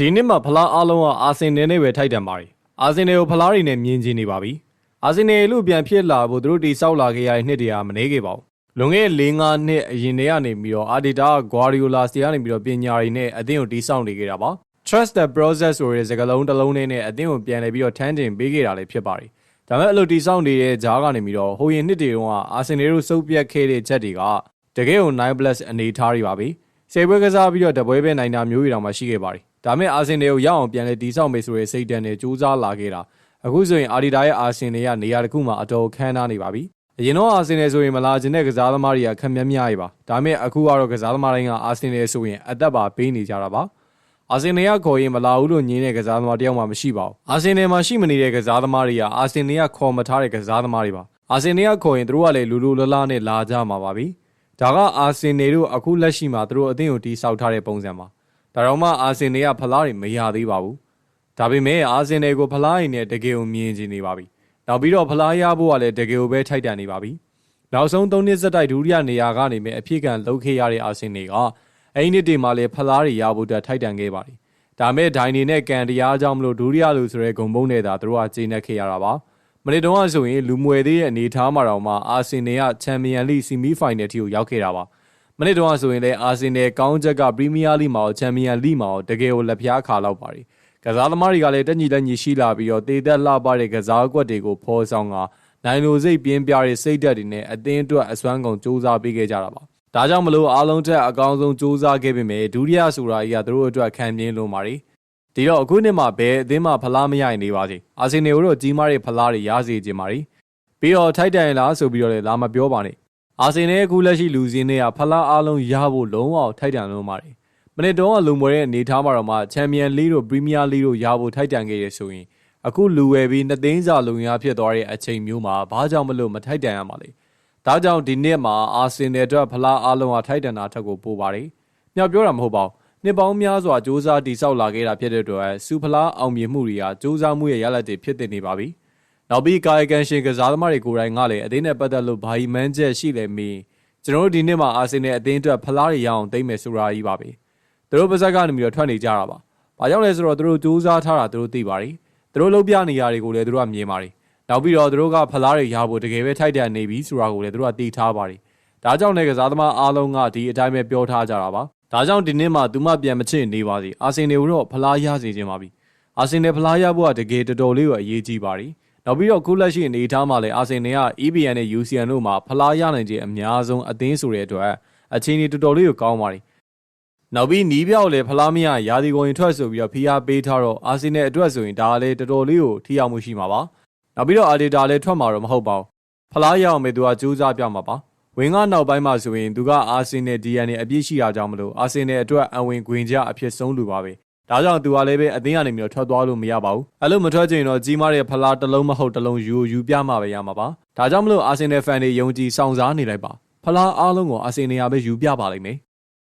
ဒီနှစ်မှာဖလားအားလုံးကအာဆင်နယ်နဲ့ပဲထိုက်တန်ပါတယ်အာဆင်နယ်ကိုဖလားတွေနဲ့မြင်ချင်နေပါပြီအာဆင်နယ်လို့ပြန်ဖြစ်လာဖို့သူတို့တိစောက်လာခဲ့ရတဲ့နှစ်တည်းကမနေခဲ့ပါဘူးလွန်ခဲ့တဲ့၄၅နှစ်အရင်တည်းကနေပြီးတော့အာဒီတာဂွာရီယိုလာစီကနေပြီးတော့ပညာတွေနဲ့အသင်းကိုတိစောက်နေခဲ့တာပါ trust the process ဆိုတဲ့စကားလုံးတစ်လုံးနဲ့နဲ့အသင်းကိုပြန်လည်ပြီးတော့ထမ်းတင်ပေးခဲ့တာလည်းဖြစ်ပါတယ်ဒါပေမဲ့အဲ့လိုတိစောက်နေတဲ့ဂျားကနေပြီးတော့ဟိုရင်နှစ်တွေတုန်းကအာဆင်နယ်တို့စုပ်ပြတ်ခဲ့တဲ့ချက်တွေကတကယ်ကို9 plus အနေထားတွေပါပဲ စေပွဲကစားပြီးတော့တပွဲပဲနိုင်တာမျိုးတွေတောင်မှရှိခဲ့ပါတယ်ဒါမဲ့အာဆင်နယ်ကိုရအောင်ပြန်လဲတီဆောက်မယ်ဆိုတဲ့စိတ်ဓာတ်နဲ့စူးစမ်းလာခဲ့တာအခုဆိုရင်အာဒီတာရဲ့အာဆင်နယ်ကနေရာတစ်ခုမှာအတော်ခမ်းနားနေပါပြီအရင်တော့အာဆင်နယ်ဆိုရင်မလာခြင်းတဲ့ကစားသမားတွေကခက်မြက်မြရေးပါဒါမဲ့အခုကတော့ကစားသမားတိုင်းကအာဆင်နယ်ဆိုရင်အသက်ပါပေးနေကြတာပါအာဆင်နယ်ကခေါ်ရင်မလာဘူးလို့ညင်းတဲ့ကစားသမားတယောက်မှမရှိပါဘူးအာဆင်နယ်မှာရှိမနေတဲ့ကစားသမားတွေကအာဆင်နယ်ကခေါ်မထားတဲ့ကစားသမားတွေပါအာဆင်နယ်ကခေါ်ရင်တို့ကလည်းလူလူလလနဲ့လာကြမှာပါပြီ ဒါကအာဆင်နယ်တို့အခုလက်ရှိမှာတို့အသင်းကိုတီးဆောက်ထားတဲ့ပုံစံပါဒါတော့မှအာဆင်နယ်ကဖလားတွေမရသေးပါဘူးဒါပေမဲ့အာဆင်နယ်ကိုဖလားရင်နဲ့တကယ်ကိုမြင်ချင်နေပါပြီနောက်ပြီးတော့ဖလားရဖို့ကလည်းတကယ်ကိုပဲထိုက်တန်နေပါပြီနောက်ဆုံး၃နှစ်စက်တိုက်ဒုတိယနေရာကနေမဲ့အဖြစ်ကန်လှုပ်ခဲ့ရတဲ့အာဆင်နယ်ကအဲ့ဒီနှစ်တည်းမှာလည်းဖလားတွေရဖို့အတွက်ထိုက်တန်ခဲ့ပါတယ်ဒါမဲ့ဒိုင်နေနဲ့ကန်တရားကြောင့်မလို့ဒုတိယလူဆိုတဲ့ဂုံပုံးနဲ့သာတို့ကကျင်းနေခဲ့ရတာပါ မနေ့တုန်းကဆိုရင်လူမွေသေးရဲ့အနေထားမှာတော့မှအာဆင်နယ်ကချန်ပီယံလိဆီမီဖိုင်နယ်ထိကိုရောက်ခဲ့တာပါမနေ့တုန်းကဆိုရင်လည်းအာဆင်နယ်ကောင်းချက်ကပရီးမီးယားလိမှာရောချန်ပီယံလိမှာရောတကယ်ကိုလက်ဖျားခါလောက်ပါတယ်ကစားသမားတွေကလည်းတက်ညီလက်ညီရှိလာပြီးတော့တေသက်လှပတဲ့ကစားကွက်တွေကိုဖော်ဆောင်ကနိုင်လိုစိတ်ပြင်းပြတဲ့စိတ်ဓာတ်တွေနဲ့အသင်းအတွက်အစွမ်းကုန်စူးစမ်းပေးခဲ့ကြတာပါဒါကြောင့်မလို့အားလုံးထက်အကောင်းဆုံးစူးစမ်းခဲ့ပေမဲ့ဒုတိယဆိုတာကြီးကသူတို့အတွက်ခံပြင်းလုံးပါတယ် ဒီတော့အခုနှစ်မှာဘယ်အသင်းမှဖလားမရရင်နေပါစေအာဆင်နယ်တို့ကြီးမားတဲ့ဖလားတွေရစေခြင်းပါတယ်ပြီးတော့ထိုက်တန်လားဆိုပြီးတော့လည်းလာမပြောပါနဲ့အာဆင်နယ်အခုလက်ရှိလူစင်းတွေကဖလားအားလုံးရဖို့လုံးဝထိုက်တန်လုံးပါတယ်မနေ့တုန်းကလုံမွေတဲ့အနေထားမှာတော့မှချန်ပီယံလိတို့ပရီးမီးယားလိတို့ရဖို့ထိုက်တန်ခဲ့ရဆိုရင်အခုလူဝယ်ပြီးနှစ်သိန်းစာလုံရဖြစ်သွားတဲ့အချိန်မျိုးမှာဘာကြောင့်မလို့မထိုက်တန်ရမှာလဲဒါကြောင့်ဒီနှစ်မှာအာဆင်နယ်အတွက်ဖလားအားလုံးဟာထိုက်တန်တာထက်ကိုပိုပါတယ်မြောက်ပြောတာမဟုတ်ပါဘူး နှစ်ပေါင်းများစွာစ조사တိဆောက်လာခဲ့တာဖြစ်တဲ့အတွက်စူဖလားအောင်မြင်မှုတွေကစ조사မှုရဲ့ရလဒ်တွေဖြစ်တဲ့နေပါပြီနောက်ပြီးကာယကံရှင်ကစားသမားတွေကိုယ်တိုင်ကလည်းအသင်းနဲ့ပတ်သက်လို့ဘာကြီးမှန်းချက်ရှိလဲမင်းကျွန်တော်တို့ဒီနှစ်မှာအာဆင်နယ်အသင်းအတွက်ဖလားတွေရအောင်သိမ့်မယ်ဆိုတာကြီးပါပဲသူတို့ပါဇက်ကနေပြီးတော့ထွက်နေကြတာပါ။ဘာကြောင့်လဲဆိုတော့သူတို့စူးစမ်းထားတာသူတို့သိပါတယ်။သူတို့လုပ်ပြနေရတွေကိုလည်းသူတို့ကမြင်ပါတယ်။နောက်ပြီးတော့သူတို့ကဖလားတွေရဖို့တကယ်ပဲထိုက်တန်နေပြီဆိုတာကိုလည်းသူတို့ကသိထားပါတယ်။ဒါကြောင့်လည်းကစားသမားအားလုံးကဒီအတိုင်းပဲပြောထားကြတာပါ။ ဒါကြောင့်ဒီနှစ်မှာသူမပြန်မချစ်နေပါစေ။အာဆင်နယ်ကိုတော့ဖလားရစေခြင်းပါပြီ။အာဆင်နယ်ဖလားရဖို့ကတကယ်တော်တော်လေးကိုအရေးကြီးပါတယ်။နောက်ပြီးတော့ခုလက်ရှိအနေအထားမှာလည်းအာဆင်နယ်က EBN နဲ့ UCN တို့မှာဖလားရနိုင်ခြင်းအများဆုံးအသင်းဆိုတဲ့အတွက်အခြေအနေတော်တော်လေးကိုကောင်းပါတယ်နောက်ပြီးနီးပြောက်လည်းဖလားမရရာဒီကိုရင်ထွက်ဆိုပြီးတော့ဖိအားပေးထားတော့အာဆင်နယ်အတွက်ဆိုရင်ဒါလည်းတော်တော်လေးကိုထိရောက်မှုရှိမှာပါနောက်ပြီးတော့အာဒီတာလည်းထွက်မှာတော့မဟုတ်ပါဘူးဖလားရအောင်ပဲသူကကြိုးစားပြမှာပါ ဝင်းကနောက်ပိုင်းမှာဆိုရင်သူကအာဆင်နယ် DNA အပြည့်ရှိတာကြောင့်မလို့အာဆင်နယ်အတွက်အဝင်ခွင်ကြအဖြစ်ဆုံးလူပါပဲဒါကြောင့်သူကလည်းပဲအသင်းကနေမျိုးထွက်သွားလို့မရပါဘူးအဲ့လိုမထွက်ချင်တော့ကြီးမားတဲ့ဖလားတစ်လုံးမဟုတ်တစ်လုံးယူယူပြမှာပဲရမှာပါဒါကြောင့်မလို့အာဆင်နယ်ဖန်တွေယုံကြည်စောင့်စားနေလိုက်ပါဖလားအားလုံးကိုအာဆင်နယ်ကပဲယူပြပါလိမ့်မယ်